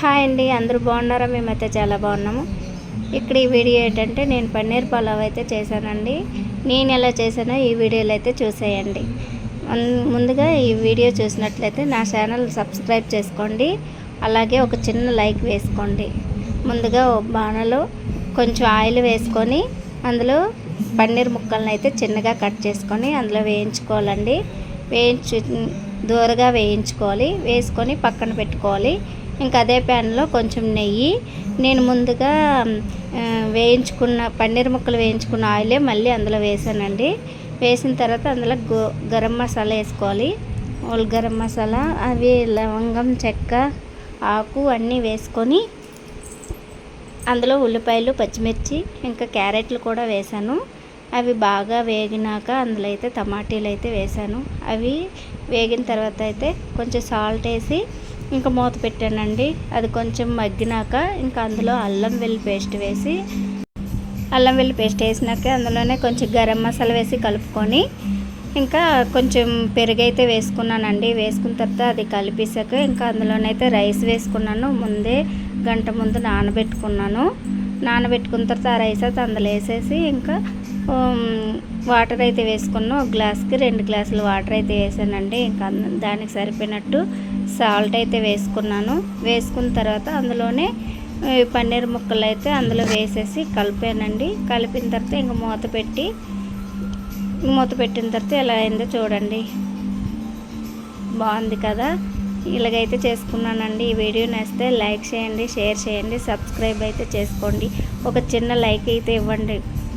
Hi అండి అందరూ బాగున్నారా? మేమైతే చాలా బాగున్నాము. ఇక్కడ ఈ వీడియో ఏంటంటే నేను పన్నీర్ పలావ్ అయితే చేశానండి. నేను ఎలా చేశానో ఈ వీడియోలో అయితే చూసేయండి. ముందుగా ఈ వీడియో చూసినట్లయితే నా ఛానల్ సబ్స్క్రైబ్ చేసుకోండి. అలాగే ఒక చిన్న లైక్ వేసుకోండి. ముందుగా బాణలో కొంచెం ఆయిల్ వేసుకొని అందులో పన్నీర్ ముక్కలను అయితే చిన్నగా కట్ చేసుకొని అందులో వేయించుకోవాలండి. వేయించు దూరగా వేయించుకోవాలి. వేసుకొని పక్కన పెట్టుకోవాలి. ఇంకా అదే ప్యాన్లో కొంచెం నెయ్యి. నేను ముందుగా వేయించుకున్న పన్నీర్ ముక్కలు వేయించుకున్న ఆయిలే మళ్ళీ అందులో వేసానండి. వేసిన తర్వాత అందులో గో గరం మసాలా వేసుకోవాలి. ఓల్ గరం మసాలా అవి లవంగం చెక్క ఆకు అన్నీ వేసుకొని అందులో ఉల్లిపాయలు పచ్చిమిర్చి ఇంకా క్యారెట్లు కూడా వేసాను. అవి బాగా వేగినాక అందులో అయితే టమాటీలు అయితే వేసాను. అవి వేగిన తర్వాత అయితే కొంచెం సాల్ట్ వేసి ఇంకా మూత పెట్టానండి. అది కొంచెం మగ్గినాక ఇంకా అందులో అల్లం వెల్లి పేస్ట్ వేసి అల్లం వెల్లి పేస్ట్ వేసినాక అందులోనే కొంచెం గరం మసాలా వేసి కలుపుకొని ఇంకా కొంచెం పెరుగు అయితే వేసుకున్నానండి. వేసుకున్న తర్వాత అది కలిపేసాక ఇంకా అందులోనైతే రైస్ వేసుకున్నాను. ముందే గంట ముందు నానబెట్టుకున్నాను. నానబెట్టుకున్న తర్వాత ఆ రైస్ అయితే అందులో వేసేసి ఇంకా వాటర్ అయితే వేసుకున్నాం. ఒక గ్లాస్కి రెండు గ్లాసులు వాటర్ అయితే వేసానండి. ఇంకా దానికి సరిపోయినట్టు సాల్ట్ అయితే వేసుకున్నాను. వేసుకున్న తర్వాత అందులోనే పన్నీర్ ముక్కలు అయితే అందులో వేసేసి కలిపానండి. కలిపిన తర్వాత ఇంక మూత పెట్టి మూత పెట్టిన తర్వాత ఎలా అయిందో చూడండి. బాగుంది కదా? ఇలాగైతే చేసుకున్నానండి. ఈ వీడియో నచ్చితే లైక్ చేయండి షేర్ చేయండి సబ్స్క్రైబ్ అయితే చేసుకోండి. ఒక చిన్న లైక్ అయితే ఇవ్వండి.